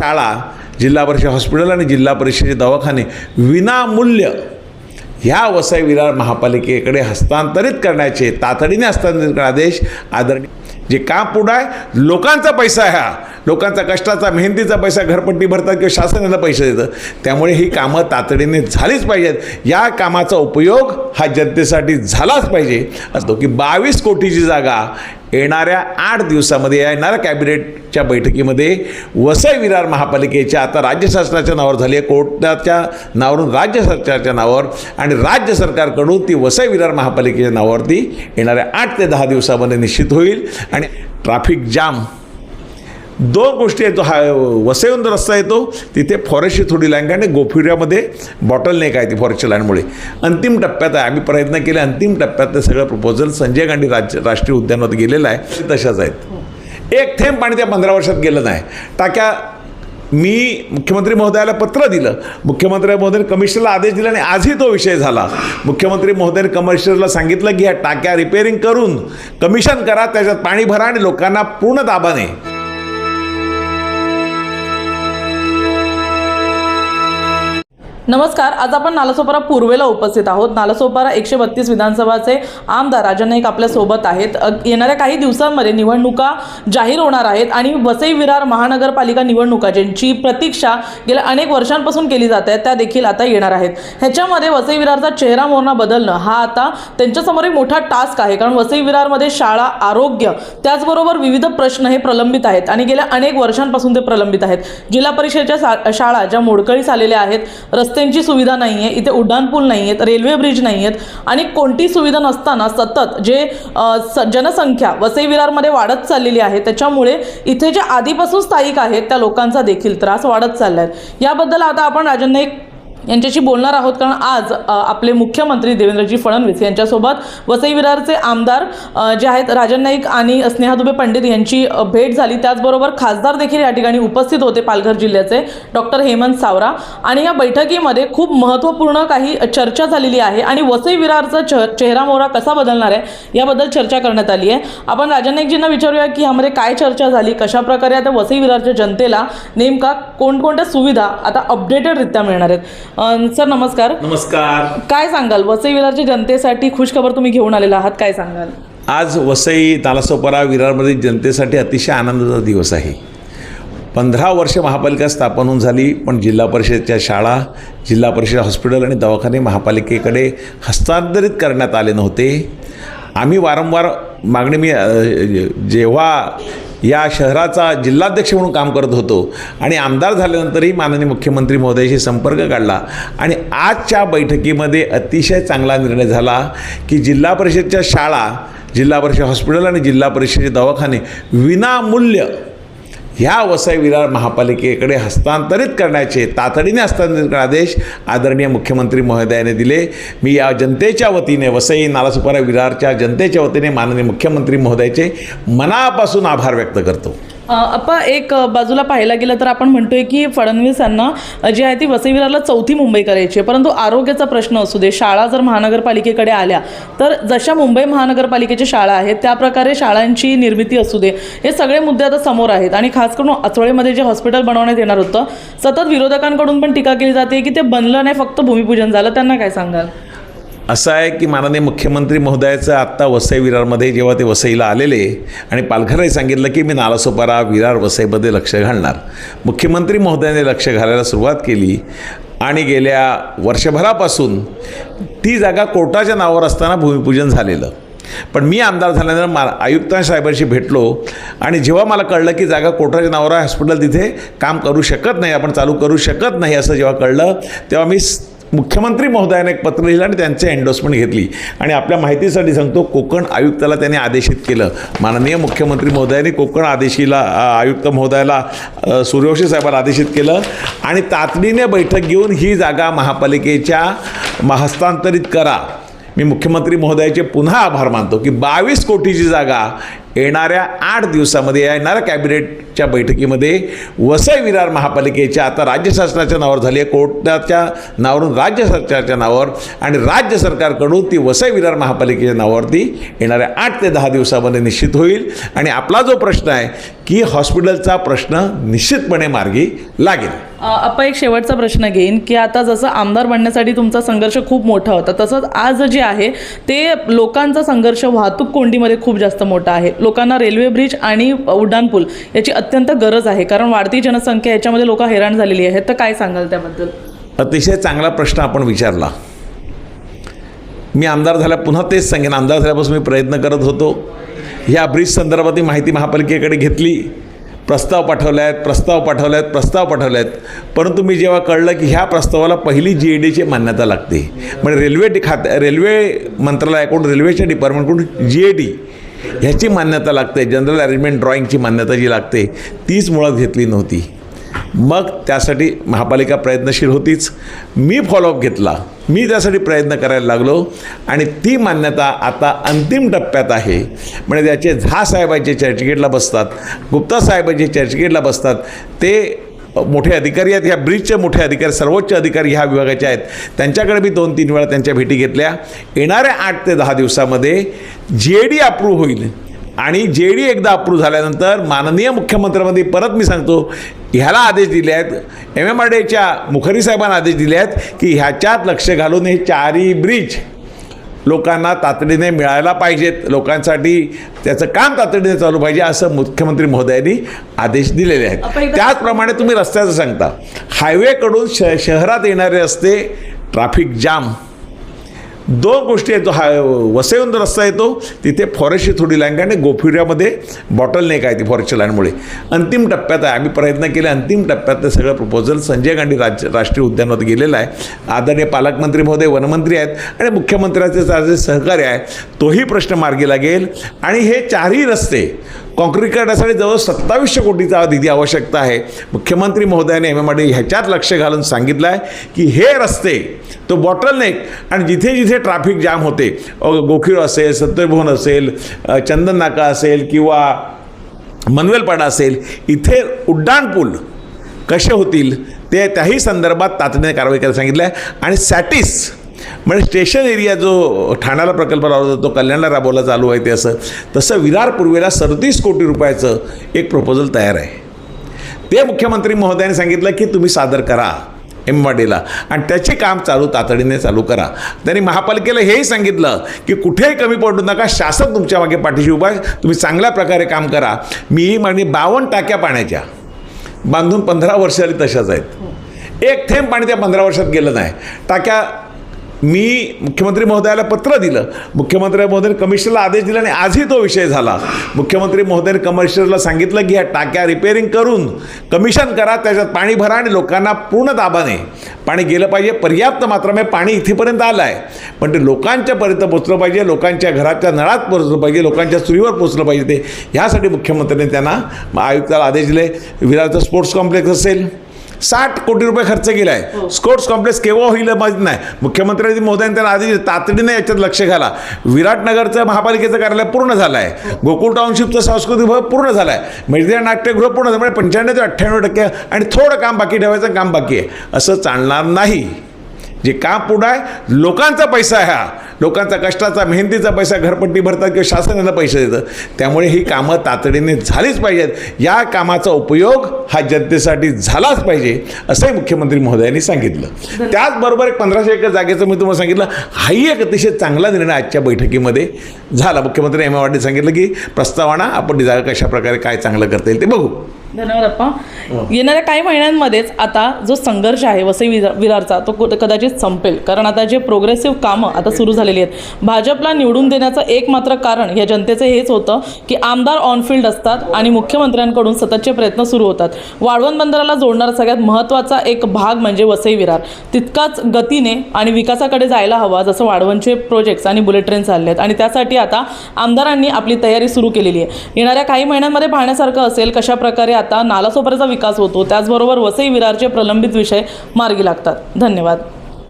शाळा जिल्हा परिषद हॉस्पिटल आणि जिल्हा परिषदेचे दवाखाने विनामूल्य ह्या वसई विरार महापालिकेकडे हस्तांतरित करण्याचे तातडीने हस्तांतरित करण्याचे आदेश आदरणीय जे काम पुढं आहे लोकांचा पैसा आहे हा. लोकांचा कष्टाचा मेहनतीचा पैसा घरपट्टी भरतात किंवा शासनाला पैसे देतं त्यामुळे ही कामं तातडीने झालीच पाहिजेत. या कामाचा उपयोग हा जनतेसाठी झालाच पाहिजे. असतो की बावीस कोटीची जागा येणाऱ्या आठ दिवसामध्ये येणाऱ्या कॅबिनेटच्या बैठकीमध्ये वसई विरार महापालिकेच्या आता राज्य शासनाच्या नावावर झाली आहे कोर्टाच्या नावावरून राज्य सरकारच्या नावावर आणि राज्य सरकारकडून ती वसई विरार महापालिकेच्या नावावरती येणाऱ्या आठ ते दहा दिवसामध्ये निश्चित होईल. आणि ट्रॅफिक जाम दोन गोष्टी आहेत तो हा वसईहून रस्ता येतो तिथे फॉरेस्टची थोडी लाईन आणि गोफिऱ्यामध्ये बॉटल नेक आहे ती फॉरेस्टच्या लाईनमुळे अंतिम टप्प्यात आहे आम्ही प्रयत्न केले अंतिम टप्प्यात ते सगळं प्रपोजल संजय गांधी राज्य राष्ट्रीय उद्यानात गेलेलं आहे तशाच आहेत. एक थेंब पाणी त्या पंधरा वर्षात गेलं नाही. टाक्या मी मुख्यमंत्री महोदयाला पत्र दिलं. मुख्यमंत्री महोदयाने कमिशनरला आदेश दिला आणि आजही तो विषय झाला. मुख्यमंत्री महोदयाने कमिशनरला सांगितलं की ह्या टाक्या रिपेअरिंग करून कमिशन करा त्याच्यात पाणी भरा आणि लोकांना पूर्ण दाबाने नमस्कार आज आपण नालासोपारा पूर्वेला उपस्थित आहोत. नालासोपारा एकशे बत्तीस विधानसभाचे आमदार राजन नाईक आपल्यासोबत आहेत. येणाऱ्या काही दिवसांमध्ये निवडणुका जाहीर होणार आहेत आणि वसई विरार महानगरपालिका निवडणुका ज्यांची प्रतीक्षा गेल्या अनेक वर्षांपासून केली जात आहे त्या देखील आता येणार आहेत. ह्याच्यामध्ये वसई विरारचा चेहरा मोहरा बदलणं हा आता त्यांच्यासमोर एक मोठा टास्क आहे. कारण वसई विरारमध्ये शाळा आरोग्य त्याचबरोबर विविध प्रश्न हे प्रलंबित आहेत आणि गेल्या अनेक वर्षांपासून ते प्रलंबित आहेत. जिल्हा परिषदेच्या सा- शाळा ज्या मोडकळीस आलेल्या आहेत रस्त्यांची सुविधा नाही आहे इथे उड्डाणपूल नाही आहेत रेल्वे ब्रिज नाही आहेत आणि कोणती सुविधा नसताना सतत जे स- जनसंख्या वसई विरारमध्ये वाढत चाललेली आहे त्याच्यामुळे इथे जे आधीपासून स्थायिक आहेत त्या लोकांचा देखील त्रास वाढत चालला आहे याबद्दल आता आपण राजांना एक यांच्याशी बोलणार आहोत कारण आज आपले मुख्यमंत्री देवेंद्रजी फडणवीस यांच्यासोबत वसई विरारचे आमदार जे आहेत राजन नाईक आणि स्नेहा दुबे पंडित यांची भेट झाली. त्याचबरोबर खासदार देखील या ठिकाणी उपस्थित होते पालघर जिल्ह्याचे डॉक्टर हेमंत सावरा. आणि या बैठकीमध्ये खूप महत्त्वपूर्ण काही चर्चा झालेली आहे आणि वसई विरारचा च चेहरा मोहरा कसा बदलणार आहे याबद्दल चर्चा करण्यात आली आहे. आपण राजन नाईकजींना विचारूया की यामध्ये काय चर्चा झाली कशाप्रकारे आता वसई विरारच्या जनतेला नेमका कोणकोणत्या सुविधा आता अपडेटेडरित्या मिळणार आहेत. सर नमस्कार. नमस्कार. काय सांगाल? वसई विरारच्या जनतेसाठी खुशखबर तुम्ही घेऊन आलेला आहात काय सांगाल? आज वसई तालासोपारा विरारमध्ये जनतेसाठी अतिशय आनंदाचा दिवस आहे. पंधरा वर्ष महापालिका स्थापन होऊन झाली पण जिल्हा परिषदेच्या शाळा जिल्हा परिषद हॉस्पिटल आणि दवाखाने महापालिकेकडे हस्तांतरित करण्यात आले नव्हते. आम्ही वारंवार मागणी मी जेव्हा या शहराचा जिल्हाध्यक्ष म्हणून काम करत होतो. आणि आमदार झाल्यानंतरही माननीय मुख्यमंत्री महोदयाशी संपर्क काढला. आणि आजच्या बैठकीमध्ये अतिशय चांगला निर्णय झाला की जिल्हा परिषदच्या शाळा जिल्हा परिषद हॉस्पिटल आणि जिल्हा परिषदेचे दवाखाने विनामूल्य ह्या वसई विरार महापालिकेकडे हस्तांतरित करण्याचे तातडीने हस्तांतरित करण्याचे आदेश आदरणीय मुख्यमंत्री महोदयाने दिले. मी या जनतेच्या वतीने वसई नालासुपारा विरारच्या जनतेच्या वतीने माननीय मुख्यमंत्री महोदयाचे मनापासून आभार व्यक्त करतो. अ, अप्पा एक बाजूला पाहायला गेलं तर आपण म्हणतोय की फडणवीस यांना जी आहे ती वसईविराला चौथी मुंबई करायची आहे. परंतु आरोग्याचा प्रश्न असू दे शाळा जर महानगरपालिकेकडे आल्या तर जशा मुंबई महानगरपालिकेच्या शाळा आहेत त्या प्रकारे शाळांची निर्मिती असू दे. हे सगळे मुद्दे आता समोर आहेत आणि खास करून आचोळेमध्ये जे हॉस्पिटल बनवण्यात येणार होतं सतत विरोधकांकडून पण टीका केली जाते की ते बनलं नाही फक्त भूमिपूजन झालं. त्यांना काय सांगाल? असं आहे की माननीय मुख्यमंत्री महोदयाचं आत्ता वसई विरारमध्ये जेव्हा ते वसईला आलेले आणि पालघरने सांगितलं की मी नालासोपारा विरार वसईमध्ये लक्ष घालणार. मुख्यमंत्री महोदयाने लक्ष घालायला सुरुवात केली आणि गेल्या वर्षभरापासून ती जागा कोर्टाच्या नावावर असताना भूमिपूजन झालेलं. पण मी आमदार झाल्यानंतर मा आयुक्तांसाहेबांशी भेटलो आणि जेव्हा मला कळलं की जागा कोटाच्या नावावर हॉस्पिटल तिथे काम करू शकत नाही आपण चालू करू शकत नाही असं जेव्हा कळलं तेव्हा मी मुख्यमंत्री महोदयाने एक पत्र लिहिलं आणि त्यांचे एन्डोर्समेंट घेतली. आणि आपल्या माहितीसाठी सांगतो कोकण आयुक्ताला त्यांनी आदेशित केलं. माननीय मुख्यमंत्री महोदयाने कोकण आदेशीला आयुक्त महोदयाला सूर्यवंशी साहेबांना आदेशित केलं. आणि तातडीने बैठक घेऊन ही जागा महापालिकेच्या हस्तांतरित करा. मी मुख्यमंत्री महोदयाचे पुन्हा आभार मानतो की बावीस कोटीची जागा येणाऱ्या आठ दिवसामध्ये येणाऱ्या कॅबिनेटच्या बैठकीमध्ये वसई विरार महापालिकेच्या आता राज्य शासनाच्या नावावर झाली आहे कोर्टाच्या नावावरून राज्य सरकारच्या नावावर आणि राज्य सरकारकडून ती वसई विरार महापालिकेच्या नावावरती येणाऱ्या आठ ते दहा दिवसामध्ये निश्चित होईल. आणि आपला जो प्रश्न आहे की हॉस्पिटलचा प्रश्न निश्चितपणे मार्गी लागेल. अ, आपण एक शेवटचा प्रश्न घेईन की आता जसं आमदार बनण्यासाठी तुमचा संघर्ष खूप मोठा होता तसंच आज जे आहे ते लोकांचा संघर्ष वाहतूक कोंडीमध्ये खूप जास्त मोठा आहे. लोकांना रेल्वे ब्रिज आणि उड्डाणपूल याची अत्यंत गरज आहे. कारण वाढती जनसंख्या याच्यामध्ये लोक हैराण झालेली आहेत. तर काय सांगाल त्याबद्दल? अतिशय चांगला प्रश्न आपण विचारला. मी आमदार झाल्या पुन्हा तेच सांगेन. आमदार झाल्यापासून मी प्रयत्न करत होतो. ह्या ब्रिज संदर्भातली माहिती महापालिकेकडे घेतली. प्रस्ताव पाठवले आहेत प्रस्ताव पाठवले आहेत प्रस्ताव पाठवले आहेत परंतु मी जेव्हा कळलं की ह्या प्रस्तावाला पहिली जी ए डीची मान्यता लागते. म्हणजे रेल्वे खात्या रेल्वे मंत्रालयाकडून रेल्वेच्या डिपार्टमेंटकडून जी ए डी ह्याची मान्यता लागते. जनरल अरेंजमेंट ड्रॉईंगची मान्यता जी लागते तीच मुळात घेतली नव्हती. मग त्यासाठी महापालिका प्रयत्नशील होतीच. मी फॉलोअप घेतला. मी त्यासाठी प्रयत्न करायला लागलो आणि ती मान्यता आता अंतिम टप्प्यात आहे. म्हणजे त्याचे झा साहेबांचे चर्चगेटला बसतात गुप्ता साहेबांचे चर्चगेटला बसतात ते मोठे अधिकारी आहेत. ह्या ब्रिजचे मोठे अधिकारी सर्वोच्च अधिकारी ह्या विभागाचे आहेत. त्यांच्याकडे मी दोन तीन वेळा त्यांच्या भेटी घेतल्या. येणाऱ्या आठ ते दहा दिवसामध्ये जे डी अप्रूव्ह होईल. आणि जे डी एकदा अप्रूव्ह झाल्यानंतर माननीय मुख्यमंत्र्यांमध्ये परत मी सांगतो ह्याला आदेश दिले आहेत. एम एम आर डीच्या मुखर्जी साहेबांना आदेश दिले आहेत की ह्याच्यात लक्ष घालून हे चारी ब्रिज लोकांना तातडीने मिळायला पाहिजेत. लोकांसाठी त्याचं काम तातडीने चालू पाहिजे असं मुख्यमंत्री महोदयांनी आदेश दिलेले आहेत. त्याचप्रमाणे तुम्ही रस्त्याचं सांगता. हायवेकडून श शहरात येणारे रस्ते ट्रॅफिक जाम दोन गोष्टी आहेत जो हा वसईहून रस्ता येतो तिथे फॉरेस्टची थोडी लाईन आहे आणि गोफिऱ्यामध्ये बॉटल नेक आहे ती फॉरेस्टच्या लाईनमुळे. अंतिम टप्प्यात आहे आम्ही प्रयत्न केले अंतिम टप्प्यात ते सगळं प्रपोजल संजय गांधी राज्य राष्ट्रीय उद्यानावर गेलेलं आहे. आदरणीय पालकमंत्री महोदय वनमंत्री आहेत आणि मुख्यमंत्र्याचे जे सहकार्य आहे तोही प्रश्न मार्गी लागेल. आणि हे चारही रस्ते कॉन्क्रीट करण्यासाठी जवळ सत्तावीसशे कोटीचा निधी आवश्यकता आहे. मुख्यमंत्री महोदयाने एम एम आर डी ह्याच्यात लक्ष घालून सांगितलं आहे की हे रस्ते तो बॉटल नेक आणि जिथे जिथे ट्रॅफिक जाम होते गोखिळ असेल सत्यभुवन असेल चंदन नाका असेल किंवा मनवेलपाडा असेल इथे उड्डाणपूल कसे होतील ते त्याही संदर्भात तातडीने कारवाई करायला सांगितलं आहे आणि सॅटिस म्हणजे स्टेशन एरिया जो ठाण्याला प्रकल्प राबवला जातो कल्याणला राबवला चालू आहे ते असं. तसं विरार पूर्वेला सदतीस कोटी रुपयाचं एक प्रपोजल तयार आहे. ते मुख्यमंत्री महोदयाने सांगितलं की तुम्ही सादर करा एमवाडीला आणि त्याचे काम चालू तातडीने चालू करा. त्यांनी महापालिकेला हेही सांगितलं की कुठेही कमी पडू नका शासन तुमच्या मागे पाठीशी उभा तुम्ही चांगल्या प्रकारे काम करा. मी मागणी बावन्न टाक्या पाण्याच्या. बांधून पंधरा वर्ष तशाच आहेत. एक थेंब पाणी त्या पंधरा वर्षात गेलं नाही. टाक्या मी मुख्यमंत्री महोदयाला पत्र दिलं. मुख्यमंत्री महोदयाने कमिशनरला आदेश दिला आणि आजही तो विषय झाला. मुख्यमंत्री महोदयाने कमिशनरला सांगितलं की ह्या टाक्या रिपेअरिंग करून कमिशन करा त्याच्यात पाणी भरा आणि लोकांना पूर्ण दाबाने पाणी गेलं पाहिजे पर्याप्त मात्रामध्ये पाणी इथेपर्यंत आलं आहे पण ते लोकांच्यापर्यंत पोचलं पाहिजे लोकांच्या घराच्या नळात पोचलं पाहिजे लोकांच्या चुलीवर पोचलं पाहिजे ते. ह्यासाठी मुख्यमंत्र्यांनी त्यांना आयुक्ताला आदेश दिले. विरारचं स्पोर्ट्स कॉम्प्लेक्स असेल. साठ कोटी रुपये खर्च केला आहे स्पोर्ट्स कॉम्प्लेक्स केव्हा होईल माहीत नाही. मुख्यमंत्री मोदयांनी त्याला आधी तातडीने याच्यात लक्ष घाला. विराटनगरचं महापालिकेचं कार्यालय पूर्ण झालं आहे गोकुळ टाउनशिपचं सांस्कृतिक विभाग पूर्ण झाला आहे मैत्रिया नाट्यगृह पूर्ण झालं म्हणजे पंच्याण्णव ते अठ्ठ्याण्णव टक्के आणि थोडं काम बाकी ठेवायचं काम बाकी आहे. असं चालणार नाही. जे काम पुढं आहे लोकांचा पैसा आहे हा. लोकांचा कष्टाचा मेहनतीचा पैसा घरपट्टी भरतात किंवा शासन यांना पैसे देतं त्यामुळे ही कामं तातडीने झालीच पाहिजेत. या कामाचा उपयोग हा जनतेसाठी झालाच पाहिजे असंही मुख्यमंत्री महोदयांनी सांगितलं. त्याचबरोबर एक पंधराशे एकर जागेचं मी तुम्हाला सांगितलं हाही एक अतिशय चांगला निर्णय आजच्या बैठकीमध्ये झाला. मुख्यमंत्री एम एम सांगितलं की प्रस्तावना आपण जागा कशा प्रकारे काय चांगलं करता येईल ते बघू. धन्यवाद अप्पा. येणाऱ्या काही महिन्यांमध्येच आता जो संघर्ष आहे वसई विरा विरारचा तो कदाचित संपेल. कारण आता जे प्रोग्रेसिव्ह कामं आता सुरू झालेली आहेत भाजपला निवडून देण्याचं एक मात्र कारण या जनतेचं हेच होतं की आमदार ऑनफिल्ड असतात आणि मुख्यमंत्र्यांकडून सततचे प्रयत्न सुरू होतात. वाळवण बंदराला जोडणारा सगळ्यात महत्त्वाचा एक भाग म्हणजे वसई विरार. तितकाच गतीने आणि विकासाकडे जायला हवा जसं वाळवणचे प्रोजेक्ट्स आणि बुलेट ट्रेन चालले आहेत आणि त्यासाठी आता आमदारांनी आपली तयारी सुरू केलेली आहे. येणाऱ्या काही महिन्यांमध्ये पाहण्यासारखं असेल कशा प्रकारे आता नालासोपाऱ्याचा विकास होतो. त्याचबरोबर वसई विरारचे प्रलंबित विषय मार्गी लागतात. धन्यवाद.